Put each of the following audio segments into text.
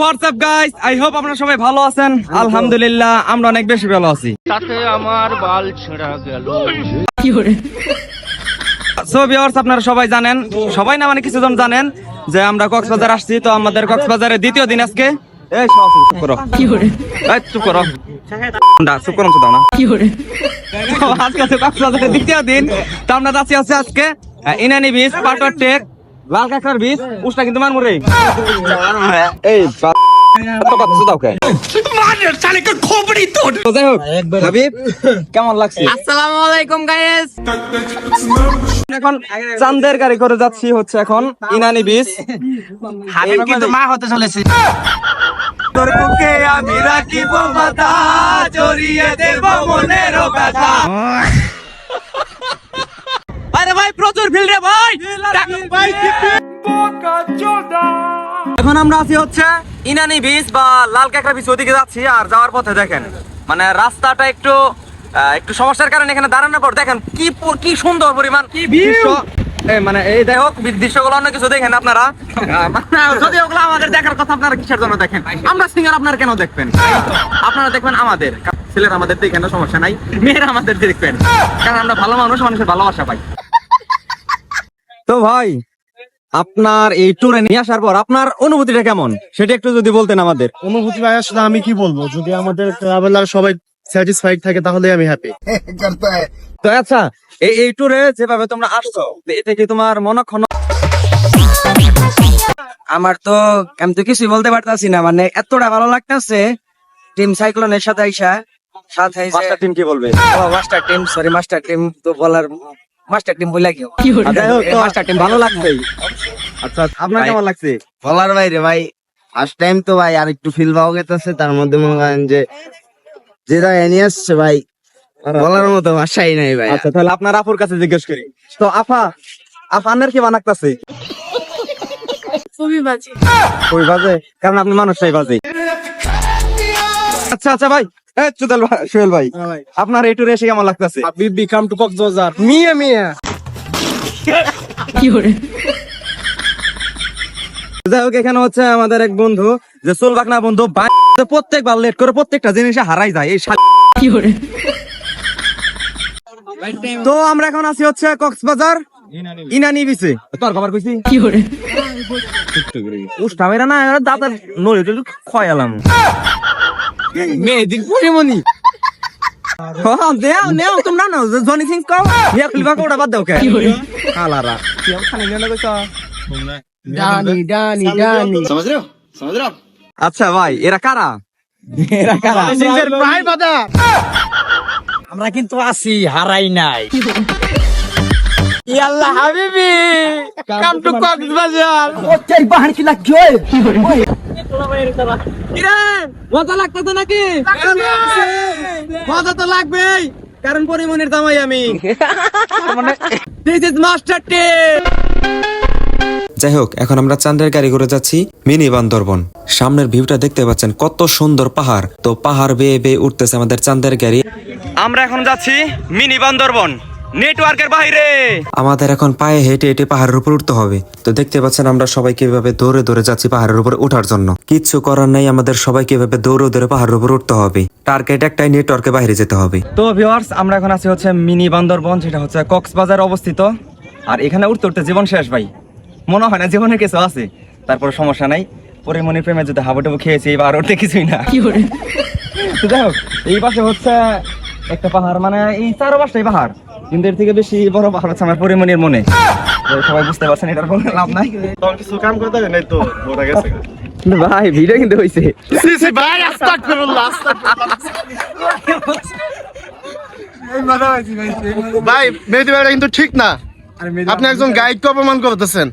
WhatsApp guys I hope আপনারা সবাই ভালো আছেন। আলহামদুলিল্লাহ আমরা অনেক বেশি ভালো আছি। তাতে আমার বাল ছেঁড়া গেল। সো ভিউয়ার্স আপনারা সবাই জানেন সবাই না মানে কিছুজন জানেন যে আমরা কক্সবাজার আসছি তো আমাদের কক্সবাজারের দ্বিতীয় দিন আজকে। এই সব চুপ করো। এই চুপ করো। না, চুপ করো তো দাও না। তো আজকে কক্সবাজারের দ্বিতীয় দিন তো আমরা যাচ্ছি হচ্ছে আজকে ইনানি বিচ পাটর টেক। লাল কাঁকড়ার বিচ উষ্টা কিন্তু মানমুরে এই বা- এত কথা শুধাও কে? তো যাই হোক, হাবিব, কেমন লাগছে? আসসালামু আলাইকুম গাইস এখন চান্দের গাড়ি করে যাচ্ছি হচ্ছে এখন ইনানি বিচ। হাবিব কিন্তু মা হতে চলেছে। তোর বুকে আমি রাখিব মাথা জড়িয়ে দেব মনের ব্যথা। ভাই প্রচুর ভিড় রে ভাই। এখন আমরা আছি হচ্ছে ইনানি বিচ বা লাল কাঁকড়া বিচ ওদিকে যাচ্ছি আর যাওয়ার পথে দেখেন মানে রাস্তাটা একটু একটু সমস্যার কারণে এখানে দাঁড়ানোর পর দেখেন কি কি সুন্দর পরিমাণ কি দৃশ্য। মানে এই দেখ দৃশ্যগুলো অন্য কিছু দেখেন আপনারা। মানে যদি ওগুলো আমাদের দেখার কথা আপনারা কিসের জন্য দেখেন? আমরা সিঙ্গার আপনারা কেন দেখবেন? আপনারা দেখবেন আমাদের। ছেলের আমাদের দেখেন না সমস্যা নাই। মেয়েরা আমাদের দেখবেন। কারণ আমরা ভালো মানুষ মানুষের ভালোবাসা পাই। তো ভাই আপনার এই ট্যুরে নিয়ে আসার পর আপনার অনুভূতিটা কেমন? সেটা একটু যদি বলতেন আমাদের। অনুভূতি ভাই আসলে আমি কি বলব? যদি আমাদের ট্রাভেলার সবাই স্যাটিসফাইড থাকে তাহলে আমি হ্যাপি তো আচ্ছা এই এই ট্যুরে যেভাবে তোমরা আসছো এতে কি তোমার মনক্ষণ? আমার তো আমি তো কিছুই বলতে পারতাছি না মানে এতটা ভালো লাগতেছে টিম সাইক্লোনের সাথে আইসা সাথে আইসা- পাঁচটা টিম কি বলবে? ও master team sorry master team তো বলার মাস্টার টিম বলে তো মাস্টার টিম ভালো লাগবেই আচ্ছা আপনার কেমন লাগছে? বলার বাইরে ভাই ফার্স্ট টাইম তো ভাই আর একটু ফিল পাওয়া গেছে তার মধ্যে মনে করেন যে যেটা এনে আসছে ভাই বলার মতো ভাষাই নাই ভাই। আচ্ছা তাহলে আপনার আফুর কাছে জিজ্ঞেস করি। তো আফা আফানের কি বানাকতাছে খুবই বাজে। ওই বাজে? কারণ আপনি মানুষটাই বাজে। আচ্ছা আচ্ছা ভাই সোহেল ভাই আপনার এই ট্যুরে এসে কেমন লাগতেছে? বিবি কাম টু কক্সবাজার মিয়া মিয়া। যাই হোক এখানে হচ্ছে আমাদের এক বন্ধু যে চুলবাক না বন্ধু প্রত্যেকবার লেট করে প্রত্যেকটা জিনিসে হারাই যায় এই শাল- তো আমরা এখন আছি হচ্ছে কক্সবাজার ইনানি বিচে। তোর খবর কইছি? উষ্টা মেরা না দাদার নড়ে খয়ালাম মেয়েদিক পরিমণি। দেও নেও তোমরা না জনি সিং কও মিয়া খুলবা কোটা বাদ দাও কে? কালারা কি খালি নেনা কইছা ডানি ডানি ডানি আচ্ছা ভাই এরা কারা? এরা কারা? আমরা কিন্তু আছি হারাই নাই। ইয়াল্লা হাবিবি কাম টু কক্সবাজার। কিরে মজা লাগতেছে নাকি? মজা তো লাগবেই কারণ পরিমণের জামাই আমি। দিস ইজ মাস্টার টেপ যাই হোক এখন আমরা চান্দের গাড়ি করে যাচ্ছি মিনি বান্দরবন। সামনের ভিউটা দেখতে পাচ্ছেন কত সুন্দর পাহাড়। তো পাহাড় বেয়ে বেয়ে উঠতেছে আমাদের চান্দের গাড়ি। আমরা এখন যাচ্ছি মিনি বান্দরবন। নেটওয়ার্কের বাইরে। আমাদের এখন পায়ে হেঁটে হেঁটে পাহাড়ের উপর উঠতে হবে। তো দেখতে পাচ্ছেন আমরা সবাই কীভাবে দৌড়ে দৌড়ে যাচ্ছি পাহাড়ের উপর ওঠার জন্য। কিচ্ছু করার নেই আমাদের সবাই কীভাবে দৌড়ে দৌড়ে পাহাড়ের উপর উঠতে হবে। টার্গেট একটাই নেটওয়ার্কে বাইরে যেতে হবে। তো ভিউয়ার্স আমরা এখন আছি হচ্ছে মিনি বান্দরবন যেটা হচ্ছে কক্সবাজার অবস্থিত। আর এখানে উঠতে উঠতে জীবন শেষ ভাই। মনে হয় না জীবনের কিছু আছে। তারপর সমস্যা নাই। পরে মনে প্রেমে যদি হাবুডুবু খেয়েছি এবার উঠতে কিছুই না। যাই হোক এই পাশে হচ্ছে একটা পাহাড় মানে এই চারো পাশটাই পাহাড়। কিন্তু এর থেকে বেশি বড় পাহাড় হচ্ছে আমার পরিমণির মনে। সবাই বুঝতে পারছেন এটার কোনো লাভ নাই। কিছু কাম করতে হবে? নাই তো ওরা গেছে। ভাই ভিডিও কিন্তু হয়েছে ভাই আস্তাগফিরুল্লাহ ভাই মেহেদি ভাইটা কিন্তু ঠিক না। আপনি একজন গাইডকে অপমান করতেছেন।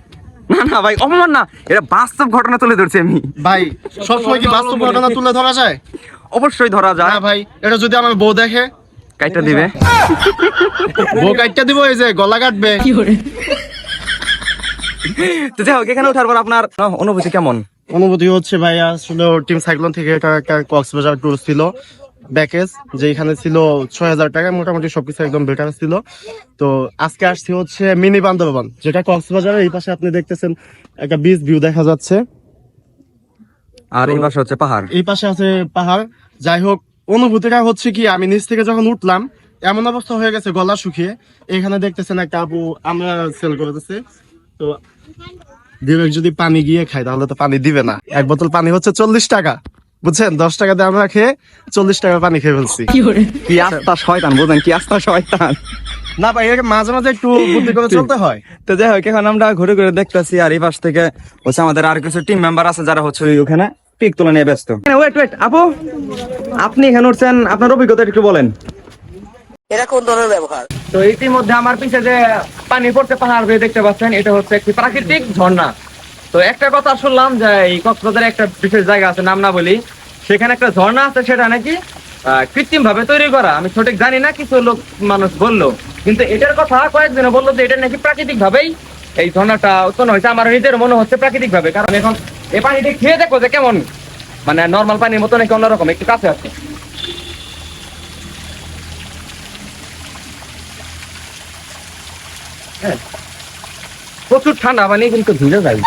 না না ভাই অপমান না। এটা বাস্তব ঘটনা তুলে ধরছি আমি। ভাই সবসময় কি বাস্তব ঘটনা তুলে ধরা যায়? অবশ্যই ধরা যায়। ভাই এটা যদি আমার বউ দেখে কাইটা দিবে। বউ কাটটা দিব এই যে গলা কাটবে। কি তো যাই হোক এখানে ওঠার পর আপনার অনুভূতি কেমন? অনুভূতি হচ্ছে ভাই আসলে টিম সাইক্লোন থেকে এটা একটা কক্সবাজার ট্যুর ছিল প্যাকেজ যেখানে ছিল ছয় হাজার টাকা মোটামুটি সবকিছু একদম বেটার ছিল। তো আজকে আসছি হচ্ছে মিনি বান্দরবান যেটা কক্সবাজারের এই পাশে আপনি দেখতেছেন একটা বিচ ভিউ দেখা যাচ্ছে। আর এই পাশে হচ্ছে পাহাড়। এই পাশে আছে পাহাড়। যাই হোক অনুভূতিটা হচ্ছে কি আমি নিচ থেকে যখন উঠলাম এমন অবস্থা হয়ে গেছে গলা শুকিয়ে। এখানে দেখতেছেন একটা আপু আমরা সেল করতেছে। তো বিবেক যদি পানি গিয়ে খায় তাহলে তো পানি দিবে না। এক বোতল পানি হচ্ছে চল্লিশ টাকা বুঝছেন? দশ টাকা দিয়ে আমরা খেয়ে চল্লিশ টাকা পানি খেয়ে ফেলছি। কি আস্তা শয়তান বুঝেন কি আস্তা শয়তান? না ভাই এর মাঝে মাঝে একটু বুদ্ধি করে চলতে হয়। তো যাই হোক এখন আমরা ঘুরে ঘুরে দেখতেছি আর এই পাশ থেকে হচ্ছে আমাদের আর কিছু টিম মেম্বার আছে যারা হচ্ছে ওখানে। পিক তোলা নিয়ে ব্যস্ত। ওয়েট ওয়েট আপু আপনি এখানে উঠছেন আপনার অভিজ্ঞতা একটু বলেন। এটা কোন ধরনের ব্যবহার? তো ইতিমধ্যে আমার পিছে যে পানি পড়তে পাহাড় হয়ে দেখতে পাচ্ছেন এটা হচ্ছে একটি প্রাকৃতিক ঝর্ণা। তো একটা কথা শুনলাম যে এই কক্সবাজারে একটা বিশেষ জায়গা আছে নাম না বলি সেখানে একটা ঝর্ণা আছে সেটা নাকি কৃত্রিম ভাবে তৈরি করা। আমি সঠিক জানি না কিছু লোক মানুষ বলল। কিন্তু এটার কথা কয়েকজনে বলল যে এটা নাকি প্রাকৃতিক ভাবেই এই ঝর্ণাটা উৎপন্ন হয়েছে। আমার নিজের মনে হচ্ছে প্রাকৃতিক ভাবে কারণ এখন এই পানিটা খেয়ে দেখো যে কেমন। মানে নর্মাল পানির মতো নাকি অন্যরকম, একটু কাছে আছে। প্রচুর ঠান্ডা পানি কিন্তু ভিজে যায়।